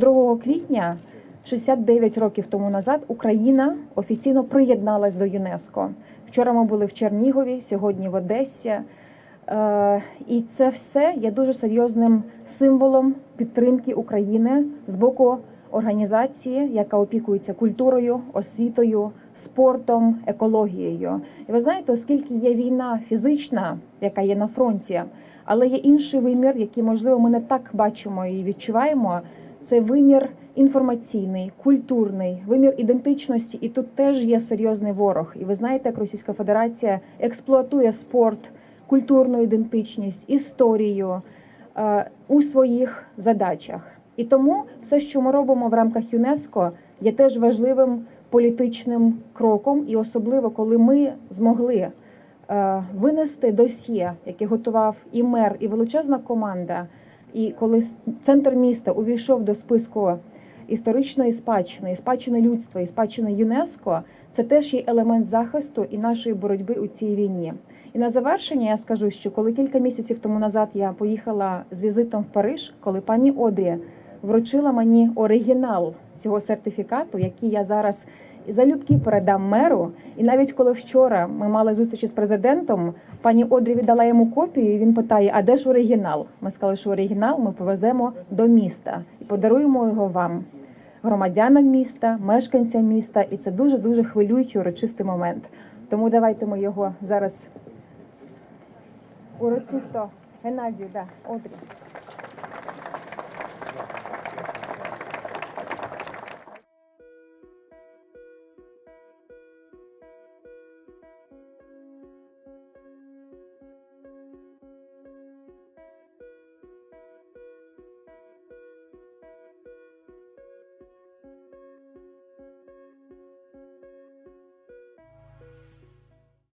2 квітня, 69 років тому назад, Україна офіційно приєдналась до ЮНЕСКО. Вчора ми були в Чернігові, сьогодні в Одесі. Е, І це все є дуже серйозним символом підтримки України з боку організації, яка опікується культурою, освітою, спортом, екологією. І ви знаєте, оскільки є війна фізична, яка є на фронті, але є інший вимір, який можливо ми не так бачимо і відчуваємо. Це вимір інформаційний, культурний, вимір ідентичності, і тут теж є серйозний ворог. І ви знаєте, як Російська Федерація експлуатує спорт, культурну ідентичність, історію е, у своїх задачах. І тому все, що ми робимо в рамках ЮНЕСКО, є теж важливим політичним кроком, і особливо коли ми змогли е, винести досьє, яке готував і мер, і величезна команда. І коли центр міста увійшов до списку історичної спадщини, і спадщини людства, і спадщини ЮНЕСКО, це теж є елемент захисту і нашої боротьби у цій війні. І на завершення я скажу, що коли кілька місяців тому назад я поїхала з візитом в Париж, коли пані Одрі вручила мені оригінал цього сертифікату, який я зараз залюбки передам меру. І навіть коли вчора ми мали зустріч з президентом, пані Одрі віддала йому копію. і Він питає: а де ж оригінал? Ми сказали, що оригінал ми повеземо до міста і подаруємо його вам, громадянам міста, мешканцям міста. І це дуже дуже хвилюючий урочистий момент. Тому давайте ми його зараз урочисто Геннадію, да, Одрі.